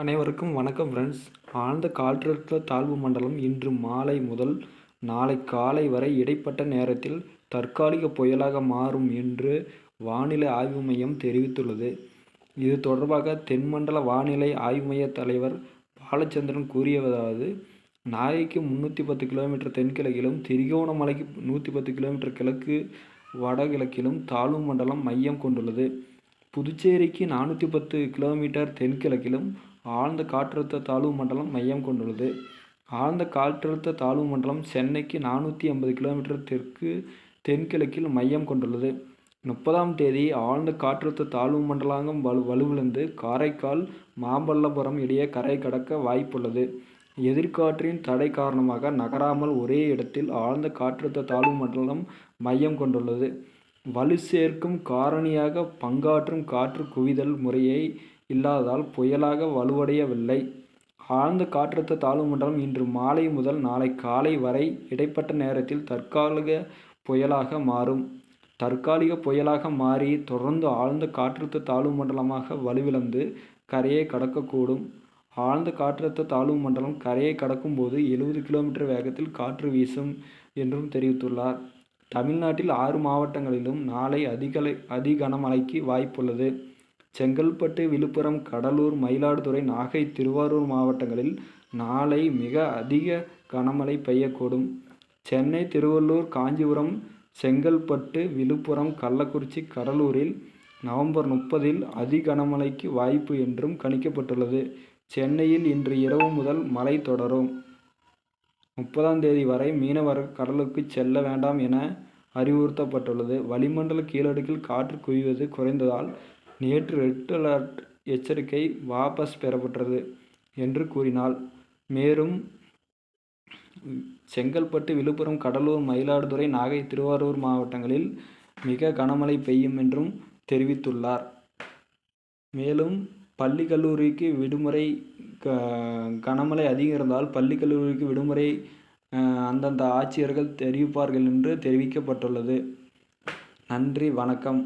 அனைவருக்கும் வணக்கம் ஃப்ரெண்ட்ஸ் ஆழ்ந்த காற்றழுத்த தாழ்வு மண்டலம் இன்று மாலை முதல் நாளை காலை வரை இடைப்பட்ட நேரத்தில் தற்காலிக புயலாக மாறும் என்று வானிலை ஆய்வு மையம் தெரிவித்துள்ளது. இது தொடர்பாக தென்மண்டல வானிலை ஆய்வு மைய தலைவர் பாலச்சந்திரன் கூறியதாவது நாகைக்கு முந்நூற்றி பத்து கிலோமீட்டர் தென்கிழக்கிலும் திரிகோணமலைக்கு நூற்றி பத்து கிலோமீட்டர் கிழக்கு வடகிழக்கிலும் தாழ்வு மண்டலம் மையம் கொண்டுள்ளது. புதுச்சேரிக்கு நானூற்றி பத்து கிலோமீட்டர் தென்கிழக்கிலும் ஆழ்ந்த காற்றழுத்த தாழ்வு மண்டலம் மையம் கொண்டுள்ளது. ஆழ்ந்த காற்றழுத்த தாழ்வு மண்டலம் சென்னைக்கு நானூற்றி ஐம்பது கிலோமீட்டர் தெற்கு தென்கிழக்கில் மையம் கொண்டுள்ளது. முப்பதாம் தேதி ஆழ்ந்த காற்றழுத்த தாழ்வு மண்டலங்கம் வலு வலுவிழந்து காரைக்கால் மாமல்லபுரம் இடையே கரை கடக்க வாய்ப்புள்ளது. எதிர்காற்றின் தடை காரணமாக நகராமல் ஒரே இடத்தில் ஆழ்ந்த காற்றழுத்த தாழ்வு மண்டலம் மையம் கொண்டுள்ளது. வலு சேர்க்கும் காரணியாக பங்காற்றும் காற்று குவிதல் முறையை இல்லாததால் புயலாக வலுவடையவில்லை. ஆழ்ந்த காற்றழுத்த தாழ்வு மண்டலம் இன்று மாலை முதல் நாளை காலை வரை இடைப்பட்ட நேரத்தில் தற்காலிக புயலாக மாறும். தற்காலிக புயலாக மாறி தொடர்ந்து ஆழ்ந்த காற்றழுத்த தாழ்வு மண்டலமாக வலுவிழந்து கரையை கடக்கக்கூடும். ஆழ்ந்த காற்றழுத்த தாழ்வு மண்டலம் கரையை கடக்கும்போது எழுபது கிலோமீட்டர் வேகத்தில் காற்று வீசும் என்றும் தெரிவித்துள்ளார். தமிழ்நாட்டில் ஆறு மாவட்டங்களிலும் நாளை அதிகலை அதி கனமழைக்கு வாய்ப்புள்ளது. செங்கல்பட்டு விழுப்புரம் கடலூர் மயிலாடுதுறை நாகை திருவாரூர் மாவட்டங்களில் நாளை மிக அதிக கனமழை பெய்யக்கூடும். சென்னை திருவள்ளூர் காஞ்சிபுரம் செங்கல்பட்டு விழுப்புரம் கள்ளக்குறிச்சி கடலூரில் நவம்பர் முப்பதில் அதி கனமழைக்கு வாய்ப்பு என்றும் கணிக்கப்பட்டுள்ளது. சென்னையில் இன்று இரவு முதல் மழை தொடரும். முப்பதாம் தேதி வரை மீனவர் கடலுக்கு செல்ல வேண்டாம் என அறிவுறுத்தப்பட்டுள்ளது. வளிமண்டல கீழடுக்கில் காற்று குவிவது குறைந்ததால் நேற்று ரெட் அலர்ட் எச்சரிக்கை வாபஸ் பெறப்பட்டது என்று கூறினாள். மேலும் செங்கல்பட்டு விழுப்புரம் கடலூர் மயிலாடுதுறை நாகை திருவாரூர் மாவட்டங்களில் மிக கனமழை பெய்யும் என்றும் தெரிவித்துள்ளார். மேலும் பள்ளி கல்லூரிக்கு விடுமுறை க கனமழை அதிகம் இருந்தால் பள்ளி கல்லூரிக்கு விடுமுறை அந்தந்த ஆட்சியர்கள் தெரிவிப்பார்கள் என்று தெரிவிக்கப்பட்டுள்ளது. நன்றி வணக்கம்.